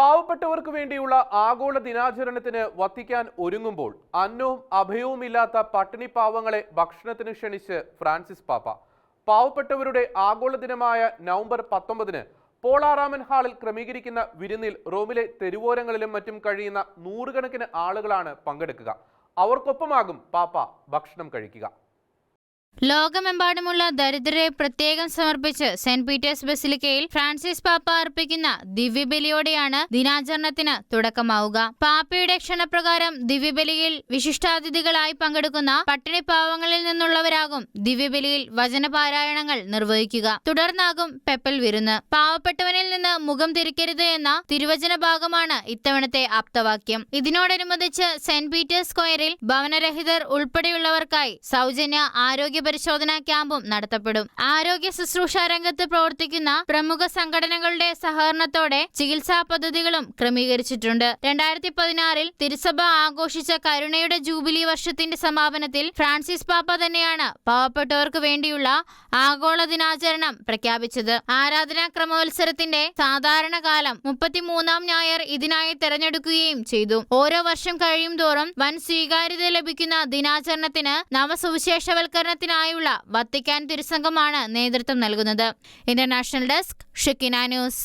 പാവപ്പെട്ടവർക്ക് വേണ്ടിയുള്ള ആഗോള ദിനാചരണത്തിന് വത്തിക്കാൻ ഒരുങ്ങുമ്പോൾ അന്നവും അഭയവുമില്ലാത്ത പട്ടിണി പാവങ്ങളെ ഭക്ഷണത്തിന് ക്ഷണിച്ച് ഫ്രാൻസിസ് പാപ്പ. പാവപ്പെട്ടവരുടെ ആഗോള ദിനമായ നവംബർ പത്തൊമ്പതിന് പോളാറാമൻ ഹാളിൽ ക്രമീകരിക്കുന്ന വിരുന്നിൽ റോമിലെ തെരുവോരങ്ങളിലും മറ്റും കഴിയുന്ന നൂറുകണക്കിന് ആളുകളാണ് പങ്കെടുക്കുക. അവർക്കൊപ്പമാകും പാപ്പ ഭക്ഷണം കഴിക്കുക. ലോകമെമ്പാടുമുള്ള ദരിദ്രരെ പ്രത്യേകം സമർപ്പിച്ച് സെന്റ് പീറ്റേഴ്സ് ബസിലിക്കയിൽ ഫ്രാൻസിസ് പാപ്പ അർപ്പിക്കുന്ന ദിവ്യബലിയോടെയാണ് ദിനാചരണത്തിന് തുടക്കമാവുക. പാപ്പയുടെ ക്ഷണപ്രകാരം ദിവ്യബലിയിൽ വിശിഷ്ടാതിഥികളായി പങ്കെടുക്കുന്ന പട്ടിണി പാവങ്ങളിൽ നിന്നുള്ളവരാകും ദിവ്യബലിയിൽ വചനപാരായണങ്ങൾ നിർവഹിക്കുക. തുടർന്നാകും പെപ്പൽ വിരുന്ന്. പാവപ്പെട്ടവനിൽ നിന്ന് മുഖം തിരിക്കരുത് എന്ന തിരുവചന ഭാഗമാണ് ഇത്തവണത്തെ ആപ്തവാക്യം. ഇതിനോടനുബന്ധിച്ച് സെന്റ് പീറ്റേഴ്സ് സ്ക്വയറിൽ ഭവനരഹിതർ ഉൾപ്പെടെയുള്ളവർക്കായി സൗജന്യ ആരോഗ്യ പരിശോധനാ ക്യാമ്പും നടത്തപ്പെടും. ആരോഗ്യ ശുശ്രൂഷ രംഗത്ത് പ്രവർത്തിക്കുന്ന പ്രമുഖ സംഘടനകളുടെ സഹകരണത്തോടെ ചികിത്സാ പദ്ധതികളും ക്രമീകരിച്ചിട്ടുണ്ട്. രണ്ടായിരത്തി പതിനാറിൽ തിരുസഭ ആഘോഷിച്ച കരുണയുടെ ജൂബിലി വർഷത്തിന്റെ സമാപനത്തിൽ ഫ്രാൻസിസ് പാപ്പ തന്നെയാണ് പാവപ്പെട്ടവർക്ക് വേണ്ടിയുള്ള ആഗോള ദിനാചരണം പ്രഖ്യാപിച്ചത്. ആരാധനാ സാധാരണ കാലം മുപ്പത്തിമൂന്നാം ഞായർ ഇതിനായി തെരഞ്ഞെടുക്കുകയും ചെയ്തു. ഓരോ വർഷം കഴിയും തോറും വൻ സ്വീകാര്യത ലഭിക്കുന്ന ദിനാചരണത്തിന് നവസുവിശേഷവൽക്കരണത്തിനായുള്ള വത്തിക്കാൻ തിരുസംഘമാണ് നേതൃത്വം നൽകുന്നത്. International desk Shekinah news.